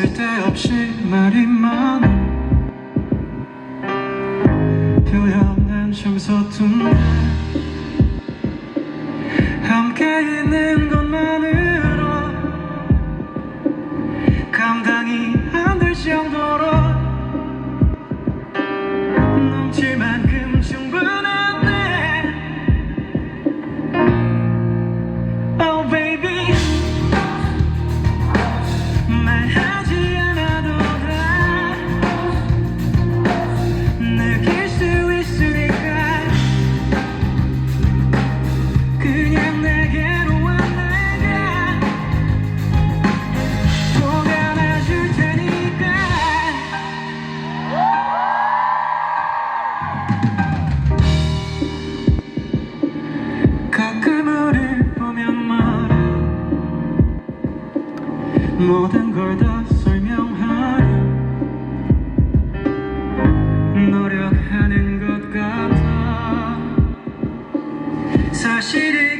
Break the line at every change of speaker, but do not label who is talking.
쓸데없이 말이 많은 표현은 좀 서툰데 함께 있는 것만을 모든 걸 다 설명하려 노력하는 것 같아. 사실 이